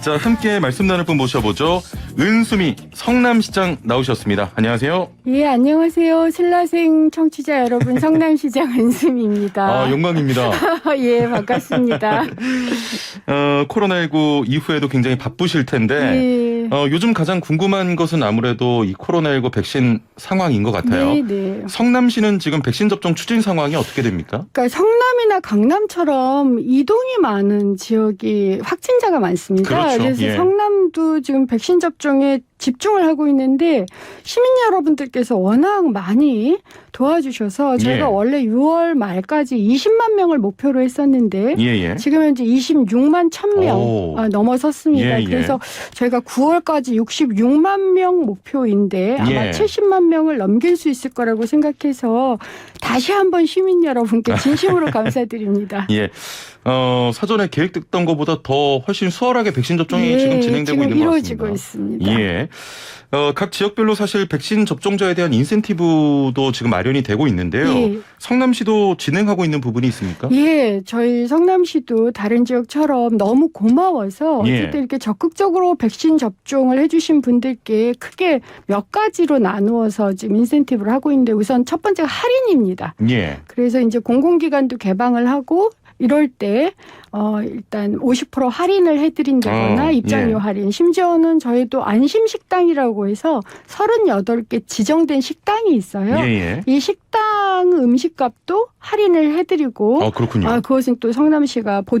자, 함께 말씀 나눌 분 모셔보죠. 은수미 성남시장 나오셨습니다. 안녕하세요. 예, 안녕하세요. 신라생 청취자 여러분, 성남시장 은수미입니다. 아, 영광입니다. 예, 반갑습니다. 어, 코로나19 이후에도 굉장히 바쁘실 텐데, 예. 어, 요즘 가장 궁금한 것은 아무래도 이 코로나19 백신 상황인 것 같아요. 네, 네. 성남시는 지금 백신 접종 추진 상황이 어떻게 됩니까? 그러니까 성남이나 강남처럼 이동이 많은 지역이 확진자가 많습니다. 그렇죠. 래서 예. 성남도 지금 백신 접종에 집중을 하고 있는데 시민 여러분들께서 워낙 많이 도와주셔서 저희가 예. 원래 6월 말까지 20만 명을 목표로 했었는데 예, 예. 지금 현재 26만 오. 1000명 아, 넘어섰습니다. 예, 예. 그래서 저희가 9월까지 66만 명 목표인데 아마 예. 70만 명을 넘길 수 있을 거라고 생각해서 다시 한번 시민 여러분께 진심으로 감사드립니다. 예. 어, 사전에 계획됐던 것보다 더 훨씬 수월하게 백신 접종이 예, 지금 진행되고 지금 있는 것 이루어지고 같습니다. 있습니다. 예. 어, 각 지역별로 사실 백신 접종자에 대한 인센티브도 지금 마련이 되고 있는데요. 예. 성남시도 진행하고 있는 부분이 있습니까? 예, 저희 성남시도 다른 지역처럼 너무 고마워서 예. 어쨌든 이렇게 적극적으로 백신 접종을 해주신 분들께 크게 몇 가지로 나누어서 지금 인센티브를 하고 있는데 우선 첫 번째가 할인입니다. 예. 그래서 이제 공공기관도 개방을 하고 이럴 때 어, 일단 50% 할인을 해드린다거나 어, 입장료 예. 할인, 심지어는 저희도 안심식당이라고 해서 38개 지정된 식당이 있어요. 예, 예. 이 식당 음식값도 할인을 해드리고 어, 그렇군요. 아, 그것은 또 성남시가 보,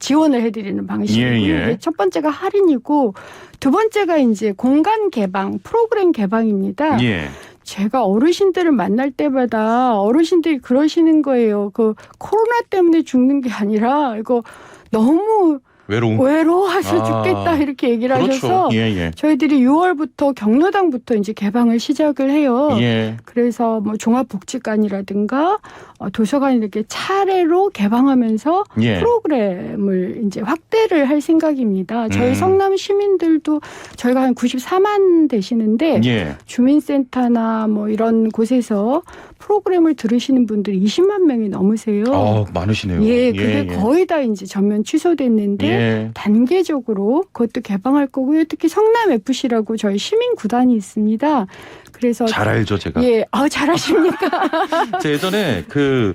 지원을 해드리는 방식이고요. 예, 예. 첫 번째가 할인이고 두 번째가 이제 공간 개방, 프로그램 개방입니다. 예. 제가 어르신들을 만날 때마다 어르신들이 그러시는 거예요. 그 코로나 때문에 죽는 게 아니라 이거 너무 외로움. 외로워서 아, 죽겠다 이렇게 얘기를 그렇죠. 하셔서 예, 예. 저희들이 6월부터 경로당부터 이제 개방을 시작을 해요. 예. 그래서 뭐 종합복지관이라든가 어, 도서관 이렇게 차례로 개방하면서 예. 프로그램을 이제 확대를 할 생각입니다. 저희 음. 성남 시민들도 저희가 한 94만 되시는데 예. 주민센터나 뭐 이런 곳에서 프로그램을 들으시는 분들이 20만 명이 넘으세요. 어, 많으시네요. 예, 그게 거의 다 이제 전면 취소됐는데 예. 단계적으로 그것도 개방할 거고요. 특히 성남 FC라고 저희 시민 구단이 있습니다. 그래서 잘 알죠, 제가. 예, 아 잘하십니까? 제 예전에 그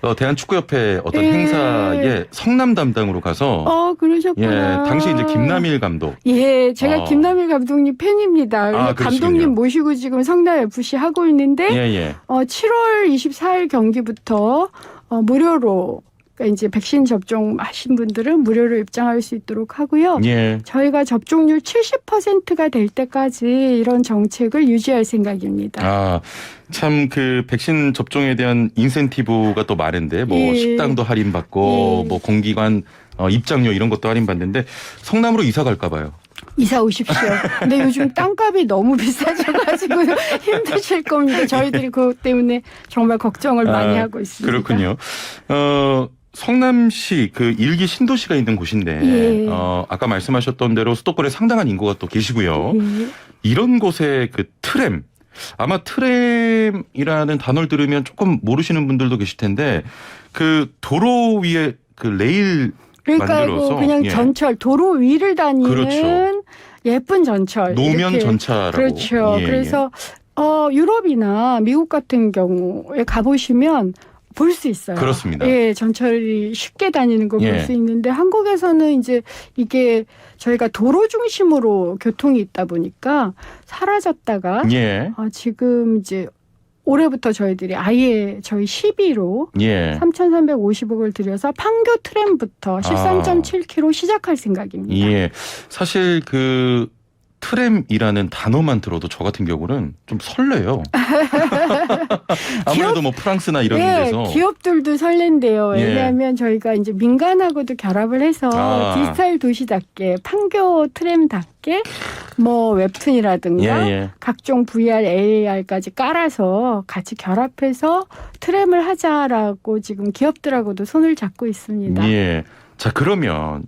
어, 대한축구협회 어떤 예. 행사에 성남 담당으로 가서 어 예, 그러셨구나. 당시 이제 김남일 감독 예, 제가 어. 김남일 감독님 팬입니다. 아, 그러시군요. 감독님 모시고 지금 성남 FC 하고 있는데 예, 예. 어 7월 24일 경기부터 어, 무료로 그러니까 이제 백신 접종 하신 분들은 무료로 입장할 수 있도록 하고요. 예. 저희가 접종률 70%가 될 때까지 이런 정책을 유지할 생각입니다. 아, 참 그 백신 접종에 대한 인센티브가 또 많은데 뭐 예. 식당도 할인받고 예. 뭐 공기관 어, 입장료 이런 것도 할인받는데 성남으로 이사 갈까 봐요. 이사 오십시오. 근데 요즘 땅값이 너무 비싸져가지고 힘드실 겁니다. 저희들이 그것 때문에 정말 걱정을 많이 아, 하고 있습니다. 그렇군요. 어, 성남시 그 일기 신도시가 있는 곳인데 예. 어, 아까 말씀하셨던 대로 수도권에 상당한 인구가 또 계시고요. 예. 이런 곳에 그 트램 아마 트램이라는 단어를 들으면 조금 모르시는 분들도 계실 텐데 그 도로 위에 그 레일 그러니까 만들어서, 그냥 예. 전철 도로 위를 다니는 그렇죠. 예쁜 전철. 노면 이렇게. 전차라고 그렇죠. 예, 예. 그래서 어 유럽이나 미국 같은 경우에 가보시면 볼 수 있어요. 그렇습니다. 예, 전철이 쉽게 다니는 걸볼 예. 수 있는데 한국에서는 이제 이게 저희가 도로 중심으로 교통이 있다 보니까 사라졌다가 예. 아, 지금 이제 올해부터 저희들이 아예 저희 12로 예. 3,350억을 들여서 판교 트램부터 13.7km 시작할 생각입니다. 아. 예. 사실 그 트램이라는 단어만 들어도 저 같은 경우는 좀 설레요. 아무래도 뭐 프랑스나 이런 네, 데서 기업들도 설렌대요. 예. 왜냐하면 저희가 이제 민간하고도 결합을 해서 아. 디지털 도시답게 판교 트램답게 뭐 웹툰이라든가 예, 예. 각종 VR, AR까지 깔아서 같이 결합해서 트램을 하자라고 지금 기업들하고도 손을 잡고 있습니다. 예. 자 그러면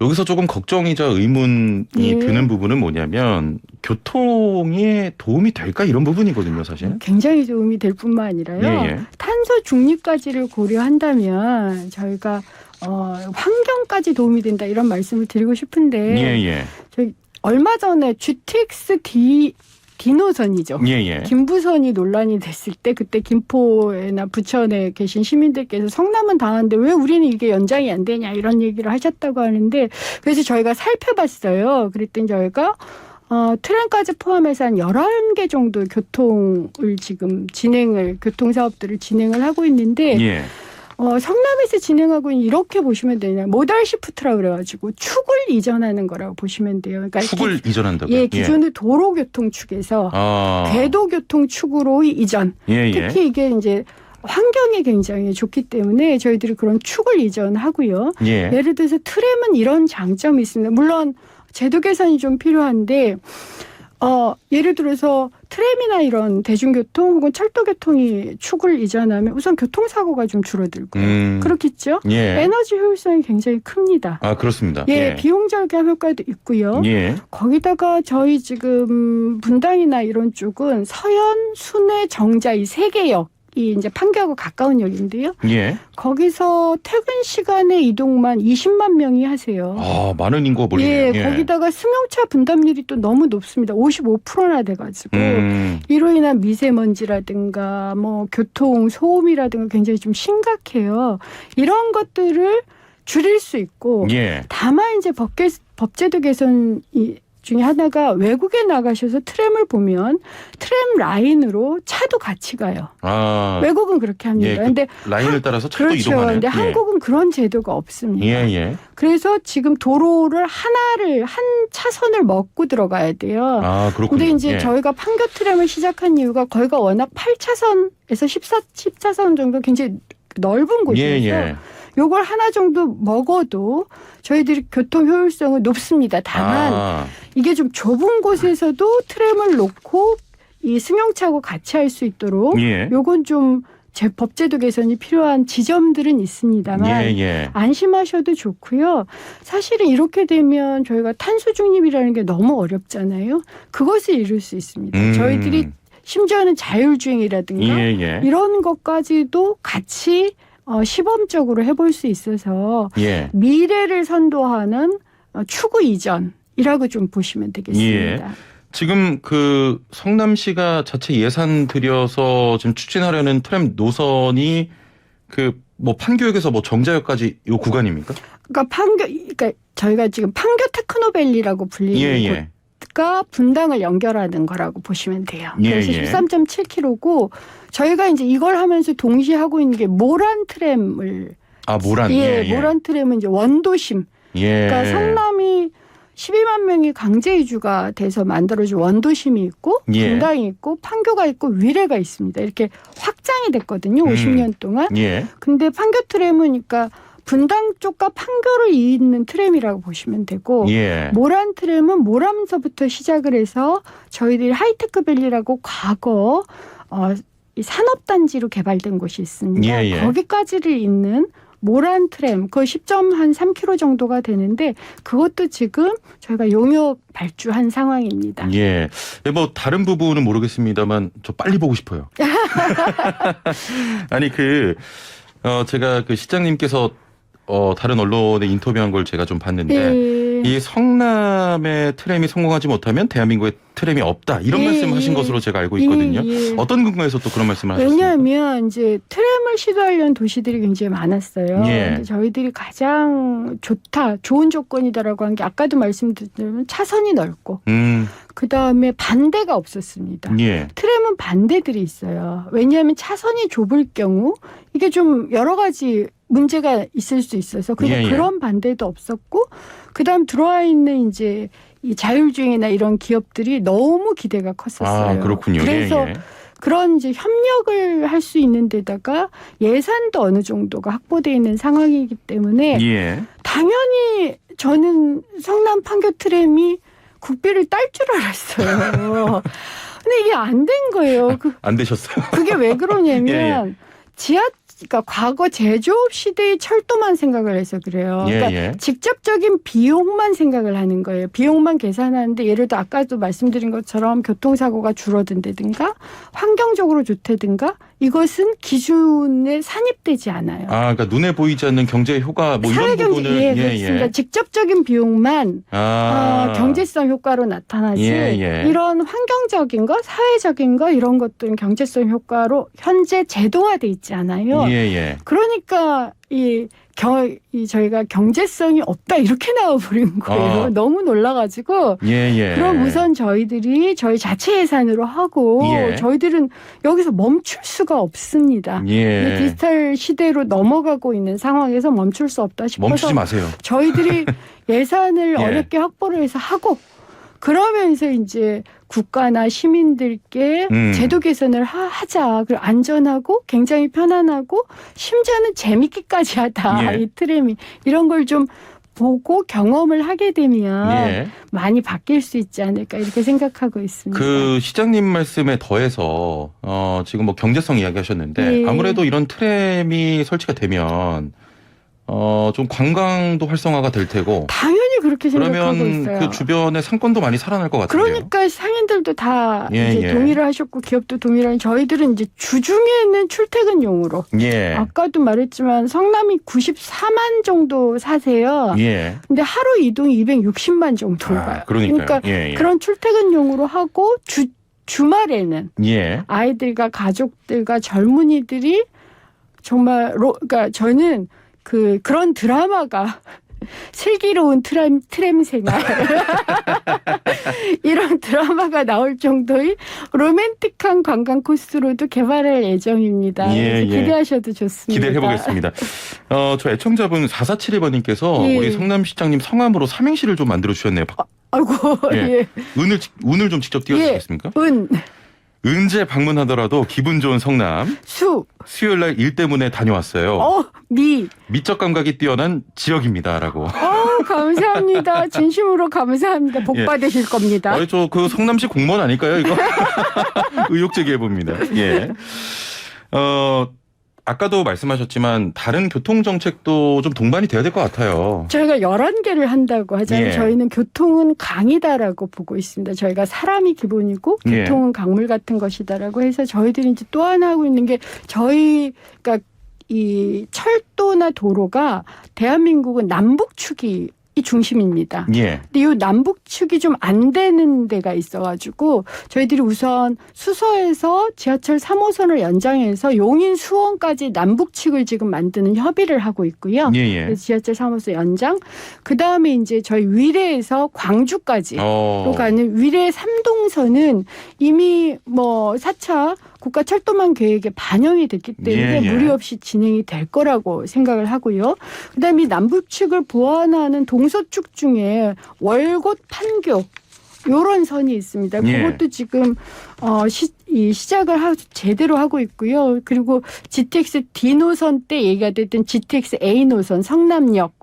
여기서 조금 걱정이자 의문이 예. 드는 부분은 뭐냐면 교통에 도움이 될까 이런 부분이거든요, 사실. 굉장히 도움이 될 뿐만 아니라요. 예, 예. 탄소 중립까지를 고려한다면 저희가 어, 환경까지 도움이 된다 이런 말씀을 드리고 싶은데 예, 예. 얼마 전에 GTX D 디노선이죠. 예, 예. 김부선이 논란이 됐을 때 그때 김포에나 부천에 계신 시민들께서 성남은 당한데 왜 우리는 이게 연장이 안 되냐 이런 얘기를 하셨다고 하는데 그래서 저희가 살펴봤어요. 그랬더니 저희가 어, 트램까지 포함해서 한 11개 정도 교통을 지금 진행을 교통 사업들을 진행을 하고 있는데 예. 어, 성남에서 진행하고 있는 이렇게 보시면 되냐 모달 시프트라 그래가지고 축을 이전하는 거라고 보시면 돼요. 그러니까 축을 이전한다고요? 예, 기존의 도로교통 축에서 아. 궤도교통 축으로 이전. 예, 예. 특히 이게 이제 환경에 굉장히 좋기 때문에 저희들이 그런 축을 이전하고요. 예. 예를 들어서 트램은 이런 장점이 있습니다. 물론 제도 개선이 좀 필요한데 어 예를 들어서 트램이나 이런 대중교통 혹은 철도교통이 축을 이전하면 우선 교통사고가 좀 줄어들고요. 음. 그렇겠죠? 예. 에너지 효율성이 굉장히 큽니다. 아, 그렇습니다. 예, 비용 절감 효과도 있고요. 예. 거기다가 저희 지금 분당이나 이런 쪽은 서현, 순회, 정자 이 세 개역 이 이제 판교하고 가까운 역인데요. 예. 거기서 퇴근 시간에 이동만 20만 명이 하세요. 아, 많은 인구가 몰리네요. 예, 거기다가 승용차 분담률이 또 너무 높습니다. 55%나 돼가지고 음. 이로 인한 미세먼지라든가 뭐 교통 소음이라든가 굉장히 좀 심각해요. 이런 것들을 줄일 수 있고 예. 다만 이제 법개, 법제도 개선 이 중에 하나가 외국에 나가셔서 트램을 보면 트램 라인으로 차도 같이 가요. 아. 외국은 그렇게 합니다. 예, 그 근데 라인을 따라서 차도 그렇죠. 이동하는. 근데 예. 한국은 그런 제도가 없습니다. 예, 예. 그래서 지금 도로를 하나를 한 차선을 먹고 들어가야 돼요. 아, 그렇군요. 근데 이제 예. 저희가 판교 트램을 시작한 이유가 거기가 워낙 8차선에서 14, 10차선 정도 굉장히 넓은 곳이어서 예, 예. 요걸 하나 정도 먹어도 저희들이 교통 효율성은 높습니다. 다만 아, 이게 좀 좁은 곳에서도 트램을 놓고 이 승용차하고 같이 할 수 있도록 예. 요건 좀 제 법제도 개선이 필요한 지점들은 있습니다만 예, 예. 안심하셔도 좋고요. 사실은 이렇게 되면 저희가 탄소 중립이라는 게 너무 어렵잖아요. 그것을 이룰 수 있습니다. 음. 저희들이 심지어는 자율주행이라든가 예, 예. 이런 것까지도 같이 어, 시범적으로 해볼 수 있어서 예. 미래를 선도하는 어, 추구 이전 이라고 좀 보시면 예. 되겠습니다. 지금 그 성남시가 자체 예산 들여서 지금 추진하려는 트램 노선이 그 뭐 판교역에서 뭐 정자역까지 요 구간입니까? 그러니까 판교, 그러니까 저희가 지금 판교 테크노밸리라고 불리는 예, 예. 곳과 분당을 연결하는 거라고 보시면 돼요. 예, 그래서 예. 13.7km고 저희가 이제 이걸 하면서 동시에 하고 있는 게 모란 트램을 아, 모란. 예, 예, 예. 모란 트램은 이제 원도심. 예. 그러니까 성남이 12만 명이 강제 이주가 돼서 만들어진 원도심이 있고 예. 분당이 있고 판교가 있고 위례가 있습니다. 이렇게 확장이 됐거든요. 음. 50년 동안. 예. 근데 판교 트램은 그러니까 분당 쪽과 판교를 잇는 트램이라고 보시면 되고 예. 모란 트램은 모람서부터 시작을 해서 저희들이 하이테크 밸리라고 과거 어, 이 산업단지로 개발된 곳이 있습니다. 예, 예. 거기까지를 잇는 모란 트램, 그 10.3km 정도가 되는데 그것도 지금 저희가 용역 발주한 상황입니다. 예. 네, 뭐 다른 부분은 모르겠습니다만 저 빨리 보고 싶어요. 아니 그 어, 제가 그 시장님께서 어, 다른 언론에 인터뷰한 걸 제가 좀 봤는데 예. 이 성남의 트램이 성공하지 못하면 대한민국에 트램이 없다 이런 예, 말씀하신 예. 것으로 제가 알고 있거든요. 예, 예. 어떤 근거에서 또 그런 말씀을 하셨습니까? 왜냐하면 이제 트램을 시도하려는 도시들이 굉장히 많았어요. 예. 저희들이 가장 좋다, 좋은 조건이다라고 한 게 아까도 말씀드렸지만 차선이 넓고 음, 그 다음에 반대가 없었습니다. 예, 트램은 반대들이 있어요. 왜냐하면 차선이 좁을 경우 이게 좀 여러 가지 문제가 있을 수 있어서 근데 예, 예. 그런 반대도 없었고 그다음 들어와 있는 이제 이 자율주행이나 이런 기업들이 너무 기대가 컸었어요. 아 그렇군요. 그래서 예, 예. 그런 이제 협력을 할 수 있는 데다가 예산도 어느 정도가 확보되어 있는 상황이기 때문에 예. 당연히 저는 성남 판교 트램이 국비를 딸 줄 알았어요. 근데 이게 안 된 거예요. 그, 안 되셨어요. 그게 왜 그러냐면 예, 지하 그러니까 과거 제조업 시대의 철도만 생각을 해서 그래요. 예, 그러니까 예. 직접적인 비용만 생각을 하는 거예요. 비용만 계산하는데 예를 들어 아까도 말씀드린 것처럼 교통사고가 줄어든다든가 환경적으로 좋다든가 이것은 기준에 산입되지 않아요. 아, 그러니까 눈에 보이지 않는 경제 효과 뭐 이런 사회경제 부분을 예, 그렇습니다. 직접적인 비용만 아, 어, 경제성 효과로 나타나지 예, 예. 이런 환경적인 거, 사회적인 거 이런 것들은 경제성 효과로 현재 제도화돼 있지 않아요. 예, 예. 그러니까 이, 겨, 이 저희가 경제성이 없다 이렇게 나와버린 거예요. 어. 너무 놀라가지고. 예, 예. 그럼 우선 저희들이 저희 자체 예산으로 하고 예. 저희들은 여기서 멈출 수가 없습니다. 예. 디지털 시대로 넘어가고 있는 상황에서 멈출 수 없다 싶어서 멈추지 마세요. 저희들이 예산을 예. 어렵게 확보를 해서 하고 그러면서 이제 국가나 시민들께 음. 제도 개선을 하, 자 그리고 안전하고 굉장히 편안하고 심지어는 재밌기까지 하다 예. 이 트램이 이런 걸좀 보고 경험을 하게 되면 예. 많이 바뀔 수 있지 않을까 이렇게 생각하고 있습니다. 그 시장님 말씀에 더해서 어 지금 뭐 경제성 이야기하셨는데 예. 아무래도 이런 트램이 설치가 되면 어좀 관광도 활성화가 될 테고 당연히 그렇게 생각하고 그러면 있어요. 그 주변의 상권도 많이 살아날 것 같은데요. 그러니까 상인들도 다 예, 이제 예. 동의를 하셨고 기업도 동의를 하는 저희들은 이제 주중에는 출퇴근용으로 예. 아까도 말했지만 성남이 94만 정도 사세요. 예. 근데 하루 이동이 260만 정도가. 아. 그러니까 예, 예. 그런 출퇴근용으로 하고 주 주말에는 예. 아이들과 가족들과 젊은이들이 정말 로, 그러니까 저는 그 그런 드라마가 슬기로운 트램 트램 생활 이런 드라마가 나올 정도의 로맨틱한 관광 코스로도 개발할 예정입니다. 예, 예. 기대하셔도 좋습니다. 기대해 보겠습니다. 어, 저 애청자분 4472번님께서 예. 우리 성남시장님 성함으로 삼행시를 좀 만들어 주셨네요. 아이고 예. 예. 은을 직- 운을 좀 직접 띄워주시겠습니까? 은, 은재 방문하더라도 기분 좋은 성남. 수, 수요일 날 일 때문에 다녀왔어요. 어, 미. 미적 감각이 뛰어난 지역입니다라고. 어, 감사합니다. 진심으로 감사합니다. 복 예. 받으실 겁니다. 아니 저 그 성남시 공무원 아닐까요 이거? 의혹 제기해 봅니다. 예. 어 아까도 말씀하셨지만 다른 교통 정책도 좀 동반이 돼야 될 것 같아요. 저희가 11개를 한다고 하잖아요. 예. 저희는 교통은 강이다라고 보고 있습니다. 저희가 사람이 기본이고 예. 교통은 강물 같은 것이다라고 해서 저희들이 이제 또 하나 하고 있는 게 저희 그러니까 이 철도나 도로가 대한민국은 남북 축이 이 중심입니다. 예. 근데 이 남북축이 좀 안 되는 데가 있어가지고 저희들이 우선 수서에서 지하철 3호선을 연장해서 용인 수원까지 남북축을 지금 만드는 협의를 하고 있고요. 예, 예. 지하철 3호선 연장. 그 다음에 이제 저희 위례에서 광주까지. 어. 로 가는 위례 삼동선은 이미 뭐 4차 국가 철도망 계획에 반영이 됐기 때문에 예, 예. 무리 없이 진행이 될 거라고 생각을 하고요. 그다음에 이 남북축을 보완하는 동서축 중에 월곶 판교 요런 선이 있습니다. 예. 그것도 지금 어, 시, 이 시작을 하, 제대로 하고 있고요. 그리고 GTX D 노선 때 얘기가 됐던 GTX A 노선 성남역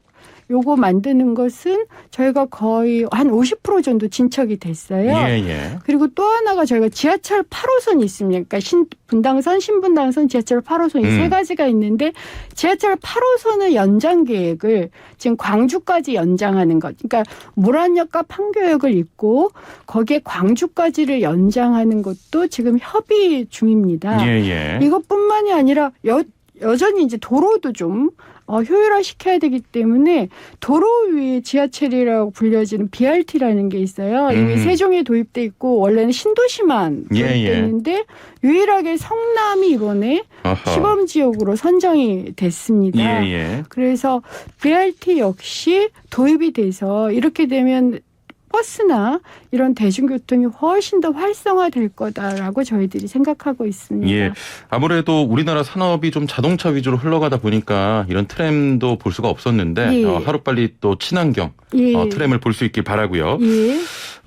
요거 만드는 것은 저희가 거의 한 50% 정도 진척이 됐어요. 예, 예. 그리고 또 하나가 저희가 지하철 8호선이 있습니다. 그러니까 신, 분당선, 신분당선, 지하철 8호선이 음. 세 가지가 있는데 지하철 8호선의 연장 계획을 지금 광주까지 연장하는 것. 그러니까 모란역과 판교역을 잇고 거기에 광주까지를 연장하는 것도 지금 협의 중입니다. 예, 예. 이것뿐만이 아니라 여, 여전히 이제 도로도 좀 어, 효율화 시켜야 되기 때문에 도로 위에 지하철이라고 불려지는 BRT라는 게 있어요. 이미 음. 세종에 도입돼 있고 원래는 신도시만 예, 도입돼 예. 있는데 유일하게 성남이 이번에 어허. 시범 지역으로 선정이 됐습니다. 예, 예. 그래서 BRT 역시 도입이 돼서 이렇게 되면 버스나 이런 대중교통이 훨씬 더 활성화될 거다라고 저희들이 생각하고 있습니다. 예. 아무래도 우리나라 산업이 좀 자동차 위주로 흘러가다 보니까 이런 트램도 볼 수가 없었는데 예. 어, 하루빨리 또 친환경 예. 어, 트램을 볼 수 있길 바라고요. 예.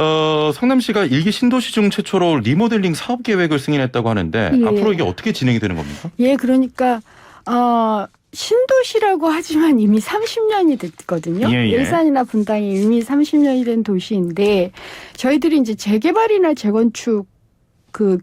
어, 성남시가 일기 신도시 중 최초로 리모델링 사업 계획을 승인했다고 하는데 예. 앞으로 이게 어떻게 진행이 되는 겁니까? 예, 그러니까 어 신도시라고 하지만 이미 30년이 됐거든요. 예, 예. 일산이나 분당이 이미 30년이 된 도시인데 저희들이 이제 재개발이나 재건축 그.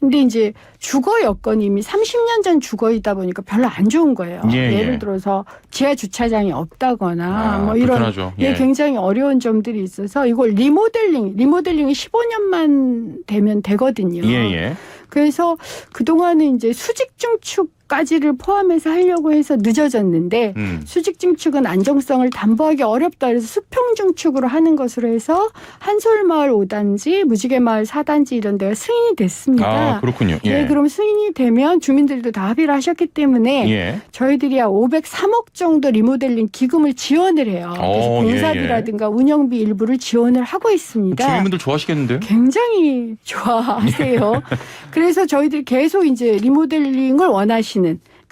근데 이제 주거 여건이 이미 30년 전 주거이다 보니까 별로 안 좋은 거예요. 예, 를 예. 들어서 지하 주차장이 없다거나 아, 뭐 이런 불편하죠. 예, 예. 굉장히 어려운 점들이 있어서 이걸 리모델링, 리모델링이 15년만 되면 되거든요. 예, 예. 그래서 그동안은 이제 수직 중축 까지를 포함해서 하려고 해서 늦어졌는데 음. 수직 중축은 안정성을 담보하기 어렵다 그래서 수평 중축으로 하는 것으로 해서 한솔마을 5단지, 무지개마을 4단지 이런 데가 승인이 됐습니다. 아, 그렇군요. 예. 네, 그럼 승인이 되면 주민들도 다 합의를 하셨기 때문에 예. 저희들이 한 503억 정도 리모델링 기금을 지원을 해요. 그래서 어, 예, 공사비라든가 운영비 일부를 지원을 하고 있습니다. 주민분들 좋아하시겠는데요? 굉장히 좋아하세요. 그래서 저희들이 계속 이제 리모델링을 원하시는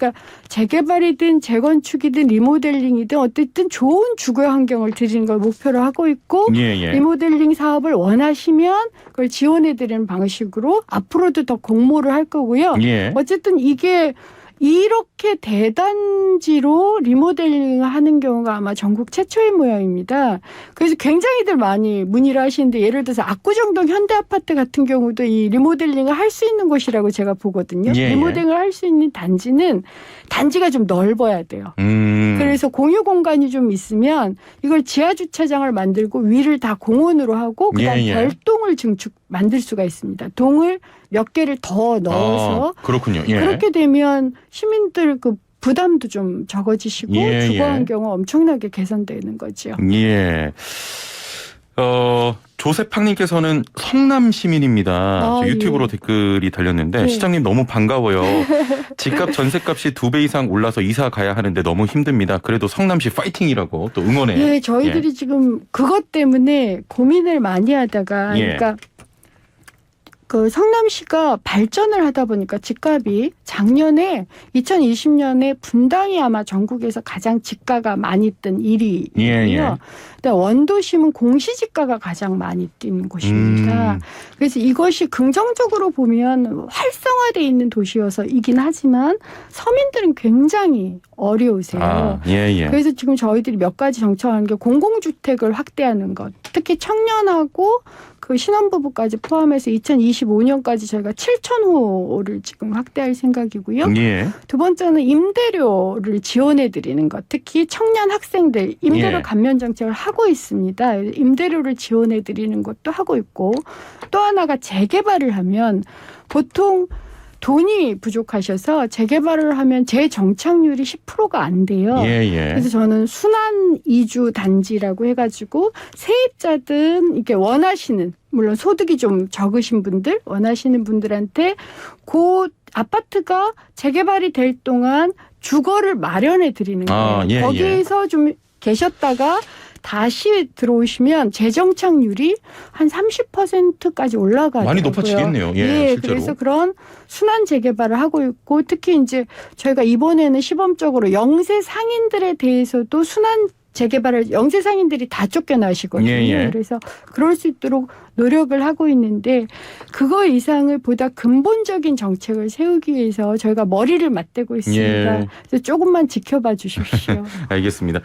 그러니까 재개발이든 재건축이든 리모델링이든 어쨌든 좋은 주거 환경을 드리는 걸 목표로 하고 있고 예, 예. 리모델링 사업을 원하시면 그걸 지원해 드리는 방식으로 앞으로도 더 공모를 할 거고요. 예. 어쨌든 이게 이렇게 대단지로 리모델링을 하는 경우가 아마 전국 최초의 모양입니다. 그래서 굉장히들 많이 문의를 하시는데 예를 들어서 압구정동 현대아파트 같은 경우도 이 리모델링을 할 수 있는 곳이라고 제가 보거든요. 예, 예. 리모델링을 할수 있는 단지는 단지가 좀 넓어야 돼요. 음. 그래서 공유 공간이 좀 있으면 이걸 지하 주차장을 만들고 위를 다 공원으로 하고 그다음 예, 예. 별동을 증축 만들 수가 있습니다. 동을 몇 개를 더 넣어서 아, 그렇군요. 예. 그렇게 되면 시민들 그 부담도 좀 적어지시고 예, 주거 예. 환경은 엄청나게 개선되는 거죠. 예. 어, 조세팡님께서는 성남 시민입니다. 아, 저 예. 유튜브로 댓글이 달렸는데 네. 시장님 너무 반가워요. 집값 전세값이 두 배 이상 올라서 이사 가야 하는데 너무 힘듭니다. 그래도 성남시 파이팅이라고 또 응원해. 예, 저희들이 지금 그것 때문에 고민을 많이 하다가 예. 그러니까 그 성남시가 발전을 하다 보니까 집값이 작년에 2020년에 분당이 아마 전국에서 가장 집가가 많이 뜬 1위거든요. 예, 예. 근데 원도심은 공시지가가 가장 많이 뛰는 곳입니다. 음. 그래서 이것이 긍정적으로 보면 활성화돼 있는 도시여서이긴 하지만 서민들은 굉장히 어려우세요. 아, 예, 예. 그래서 지금 저희들이 몇 가지 정책하는 게 공공주택을 확대하는 것, 특히 청년하고 그 신혼부부까지 포함해서 2025년까지 저희가 7천 호를 지금 확대할 생각이고요. 예. 두 번째는 임대료를 지원해 드리는 것, 특히 청년 학생들 임대료 예. 감면 정책을 하고 있습니다. 임대료를 지원해 드리는 것도 하고 있고 또 하나가 재개발을 하면 보통 돈이 부족하셔서 재개발을 하면 재정착률이 10%가 안 돼요. 예, 예. 그래서 저는 순환 이주 단지라고 해가지고 세입자든 이렇게 원하시는 물론 소득이 좀 적으신 분들 원하시는 분들한테 그 아파트가 재개발이 될 동안 주거를 마련해 드리는 거예요. 아, 예, 거기에서 좀 계셨다가 다시 들어오시면 재정착률이 한 30%까지 올라가더라고요. 많이 높아지겠네요. 예, 실제로. 그래서 그런 순환 재개발을 하고 있고 특히 이제 저희가 이번에는 시범적으로 영세 상인들에 대해서도 순환 재개발을 영세 상인들이 다 쫓겨나시거든요. 예, 예. 그래서 그럴 수 있도록 노력을 하고 있는데 그거 이상을 보다 근본적인 정책을 세우기 위해서 저희가 머리를 맞대고 있습니다. 예. 그래서 조금만 지켜봐 주십시오. 알겠습니다.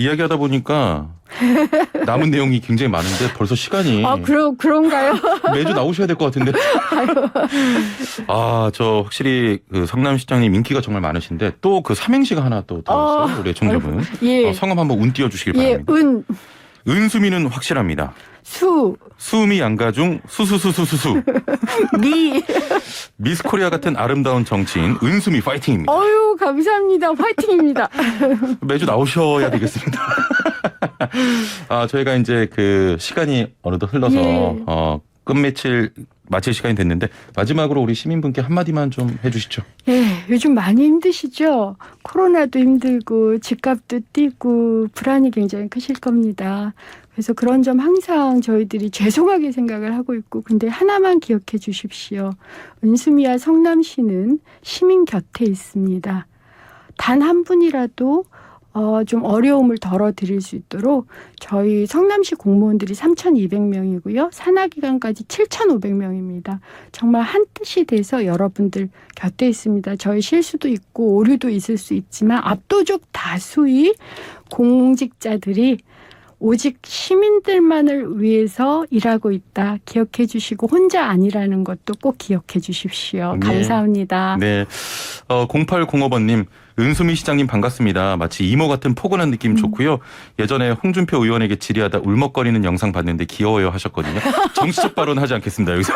이야기하다 보니까 남은 내용이 굉장히 많은데 벌써 시간이 아, 그러, 그런가요? 매주 나오셔야 될 것 같은데. 아, 저 확실히 그 성남시장님 인기가 정말 많으신데 또 그 삼행시가 하나 또 들어왔어요. 어, 우리 애청자분. 예. 어, 성함 한번 운 띄워 주시길 예, 바랍니다. 은, 은수미는 확실합니다. 수, 수미 양가중 수수수수수수. 미. 미스 코리아 같은 아름다운 정치인 은수미 파이팅입니다. 어유 감사합니다. 화이팅입니다. 매주 나오셔야 되겠습니다. 아, 저희가 이제 그 시간이 어느덧 흘러서 예. 어, 끝맺힐 마칠 시간이 됐는데 마지막으로 우리 시민분께 한마디만 좀 해주시죠. 예, 요즘 많이 힘드시죠? 코로나도 힘들고 집값도 뛰고 불안이 굉장히 크실 겁니다. 그래서 그런 점 항상 저희들이 죄송하게 생각을 하고 있고 근데 하나만 기억해 주십시오. 은수미와 성남시는 시민 곁에 있습니다. 단 한 분이라도 어, 좀 어려움을 덜어드릴 수 있도록 저희 성남시 공무원들이 3,200명이고요. 산하기관까지 7,500명입니다. 정말 한 뜻이 돼서 여러분들 곁에 있습니다. 저희 실수도 있고 오류도 있을 수 있지만 압도적 다수의 공직자들이 오직 시민들만을 위해서 일하고 있다. 기억해 주시고 혼자 아니라는 것도 꼭 기억해 주십시오. 네. 감사합니다. 네. 어, 0805번님, 은수미 시장님 반갑습니다. 마치 이모 같은 포근한 느낌 음. 좋고요. 예전에 홍준표 의원에게 질의하다 울먹거리는 영상 봤는데 귀여워요 하셨거든요. 정치적 발언 하지 않겠습니다. 여기서.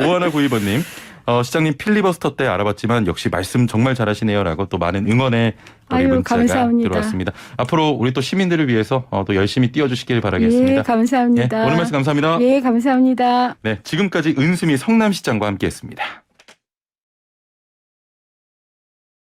오하나 구이번님, 어, 시장님 필리버스터 때 알아봤지만 역시 말씀 정말 잘하시네요라고 또 많은 응원의 아유, 감사합니다. 들어왔습니다. 앞으로 우리 또 시민들을 위해서 어, 또 열심히 뛰어주시길 바라겠습니다. 예, 감사합니다. 예, 오늘 말씀 감사합니다. 예, 감사합니다. 네, 지금까지 은수미 성남시장과 함께했습니다.